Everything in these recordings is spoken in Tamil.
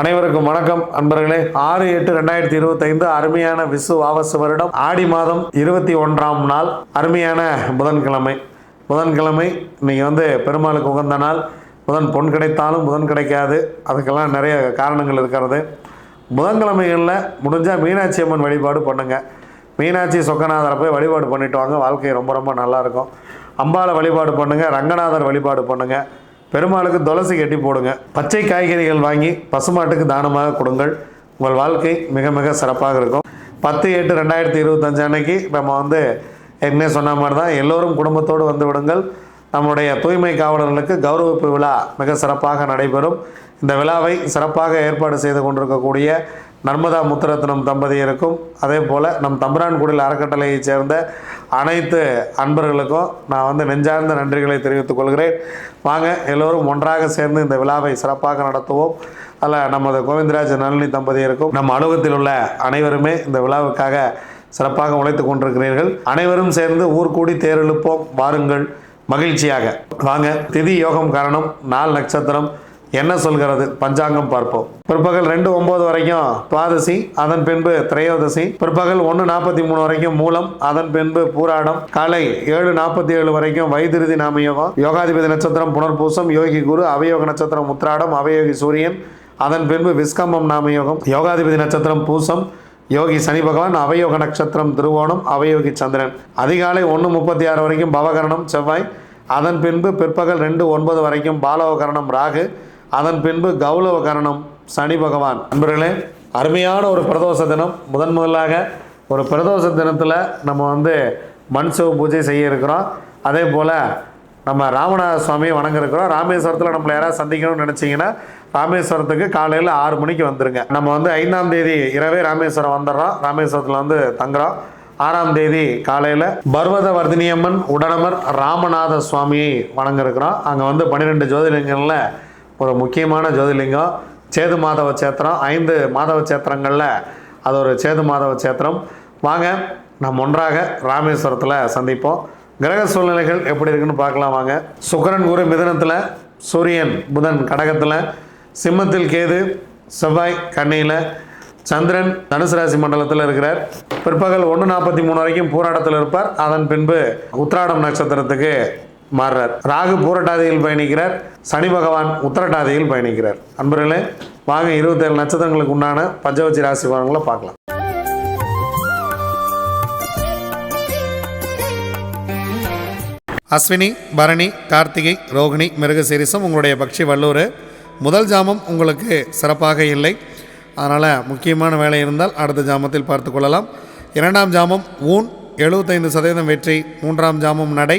அனைவருக்கும் வணக்கம். அன்பர்களே ஆறு எட்டு ரெண்டாயிரத்தி இருபத்தைந்து அருமையான விசு வாவசு வருடம். ஆடி மாதம் இருபத்தி ஒன்றாம் நாள் அருமையான புதன்கிழமை. புதன்கிழமை இன்னைக்கு வந்து பெருமாளுக்கு உகந்த நாள். புதன் பொன் கிடைத்தாலும் புதன் கிடைக்காது. அதுக்கெல்லாம் நிறைய காரணங்கள் இருக்கிறது. புதன்கிழமைகளில் முடிஞ்சால் மீனாட்சி அம்மன் வழிபாடு பண்ணுங்கள் மீனாட்சி சொக்கநாதரை போய் வழிபாடு பண்ணிட்டு வாங்க. வாழ்க்கை ரொம்ப ரொம்ப நல்லாயிருக்கும் அம்பாளை வழிபாடு பண்ணுங்கள் ரங்கநாதர் வழிபாடு பண்ணுங்கள் பெருமாளுக்கு துளசி கட்டி போடுங்க. பச்சை காய்கறிகள் வாங்கி பசுமாட்டுக்கு தானமாக கொடுங்கள். உங்கள் வாழ்க்கை மிக மிக சிறப்பாக இருக்கும். பத்து எட்டு ரெண்டாயிரத்தி இருபத்தஞ்சு அன்னைக்கு நம்ம வந்து ஏற்கனவே சொன்ன மாதிரி தான் எல்லோரும் குடும்பத்தோடு வந்து விடுங்கள். நம்முடைய தூய்மை காவலர்களுக்கு கௌரவிப்பு விழா மிக சிறப்பாக நடைபெறும். இந்த விழாவை சிறப்பாக ஏற்பாடு செய்து கொண்டிருக்கக்கூடிய நர்மதா முத்துரத்னம் தம்பதியருக்கும் அதே போல் நம் தம்பரான்குடியில் அறக்கட்டளையைச் சேர்ந்த அனைத்து அன்பர்களுக்கும் நான் வந்து நெஞ்சார்ந்த நன்றிகளை தெரிவித்துக் கொள்கிறேன். வாங்க எல்லோரும் ஒன்றாக சேர்ந்து இந்த விழாவை சிறப்பாக நடத்துவோம். அதில் நமது கோவிந்தராஜ் நளினி தம்பதியருக்கும் நம் அலுவலகத்தில் உள்ள அனைவருமே இந்த விழாவுக்காக சிறப்பாக உழைத்து கொண்டிருக்கிறீர்கள். அனைவரும் சேர்ந்து ஊர் கூடி தேரெழுப்போம். வாருங்கள். மகிழ்ச்சியாக. வாங்க திதி யோகம் காரணம் நாள் நட்சத்திரம். என்ன சொல்கிறது? பஞ்சாங்கம் பார்ப்போம். பிற்பகல் ரெண்டு ஒன்பது வரைக்கும் துவாதசி அதன் பின்பு திரையோதசி. பிற்பகல் ஒன்று நாற்பத்தி மூணு வரைக்கும் மூலம் அதன் பின்பு பூராடம். காலை ஏழு நாற்பத்தி ஏழு வரைக்கும் வைத்திருதி நாம யோகம் யோகாதிபதி நட்சத்திரம் புனர்பூசம். யோகி குரு அவயோக நட்சத்திரம் உத்ராடம் அவயோகி சூரியன் அதன் பின்பு விஸ்கம்பம் நாம யோகம் யோகாதிபதி நட்சத்திரம் பூசம். யோகி சனி பகவான் அவயோக நட்சத்திரம் திருவோணம். அவயோகி சந்திரன். அதிகாலை ஒன்று முப்பத்தி ஆறு வரைக்கும் பவகரணம் செவ்வாய். அதன் பின்பு பிற்பகல் ரெண்டு ஒன்பது வரைக்கும் பாலவகரணம் ராகு. அதன் பின்பு கௌலவ கரணம் சனி பகவான். நண்பர்களே அருமையான ஒரு பிரதோஷ தினம். முதன் முதலாக ஒரு பிரதோஷ தினத்தில் நம்ம வந்து மண் சிவ பூஜை செய்ய இருக்கிறோம். அதே போல் நம்ம ராமநாத சுவாமியை வணங்க இருக்கிறோம். ராமேஸ்வரத்தில் நம்மளை யாராவது சந்திக்கணும்னு நினச்சிங்கன்னா ராமேஸ்வரத்துக்கு காலையில் ஆறு மணிக்கு வந்துருங்க. நம்ம வந்து ஐந்தாம் தேதி இரவே ராமேஸ்வரம் வந்துடுறோம். ராமேஸ்வரத்தில் வந்து தங்குறோம். ஆறாம் தேதி காலையில் பர்வத வர்தினியம்மன் உடனமர் ராமநாத சுவாமியை வணங்கிருக்கிறோம் அங்கே வந்து பன்னிரெண்டு ஜோதிலிங்கங்களில் ஒரு முக்கியமான ஜோதிலிங்கம். சேது மாதவ சேத்திரம். ஐந்து மாதவ சேத்திரங்களில் அது ஒரு சேது மாதவ சேத்திரம். வாங்க நாம் ஒன்றாக ராமேஸ்வரத்தில் சந்திப்போம். கிரக சூழ்நிலைகள் எப்படி இருக்குன்னு பார்க்கலாம் வாங்க. சுக்கரன் குரு மிதனத்தில் சூரியன் புதன் கடகத்தில் சிம்மத்தில் கேது செவ்வாய் கண்ணியில் சந்திரன் தனுசு ராசி மண்டலத்தில் இருக்கிறார். பிற்பகல் ஒன்று நாற்பத்தி மூணு வரைக்கும் போராட்டத்தில் இருப்பார். அதன் பின்பு உத்ராடம் நட்சத்திரத்துக்கு மாறுறார். ராகு பூரட்டாதியில் பயணிக்கிறார். சனி பகவான் உத்தரட்டாதியில் பயணிக்கிறார். அன்பர்களே வாங்க இருபத்தேழு நட்சத்திரங்களுக்கு உண்டான பஞ்சவச்சி ராசி பலன்களை பார்க்கலாம். அஸ்வினி பரணி கார்த்திகை ரோகிணி மிருகசீரிசம் உங்களுடைய பக்ஷி வல்லூர் முதல் ஜாமம் உங்களுக்கு சிறப்பாக இல்லை. அதனால் முக்கியமான வேலை இருந்தால் அடுத்த ஜாமத்தில் பார்த்து கொள்ளலாம். இரண்டாம் ஜாமம் ஊன் எழுபத்தைந்து சதவீதம் வெற்றி. மூன்றாம் ஜாமம் நடை.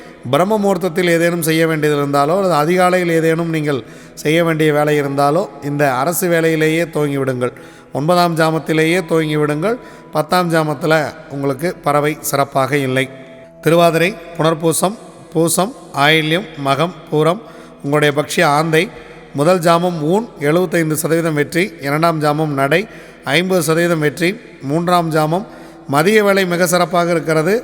பிரம்ம முகூர்த்தத்தில் ஏதேனும் செய்ய வேண்டியது இருந்தாலோ அல்லது அதிகாலையில் ஏதேனும் நீங்கள் செய்ய வேண்டிய வேலை இருந்தாலோ இந்த அரசு வேலையிலேயே துவங்கி விடுங்கள் ஒன்பதாம் ஜாமத்திலேயே துவங்கி விடுங்கள் பத்தாம் ஜாமத்தில் உங்களுக்கு பறவை சிறப்பாக இல்லை. திருவாதிரை புனர்பூசம் பூசம் ஆயில்யம் மகம் பூரம் உங்களுடைய பக்ஷி ஆந்தை முதல் ஜாமம் ஊன் எழுபத்தைந்து சதவீதம் வெற்றி இரண்டாம் ஜாமம் நடை ஐம்பது சதவீதம் வெற்றி மூன்றாம் ஜாமம் மதிய வேலை மிக சிறப்பாக இருக்கிறது.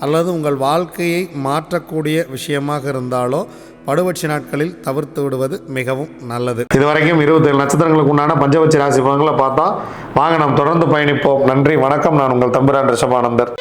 அல்லது உங்கள் வாழ்க்கையை மாற்றக்கூடிய விஷயமாக இருந்தாலோ படுபட்சி நாட்களில் தவிர்த்து விடுவது மிகவும் நல்லது. இதுவரைக்கும் இருபத்தேழு நட்சத்திரங்களுக்கு உண்டான பஞ்சபட்சி ராசி பலன்களை பார்த்தா வாங்க நாம் தொடர்ந்து பயணிப்போம். நன்றி வணக்கம். நான் உங்கள் தம்பிரான் ரிஷபானந்தர்.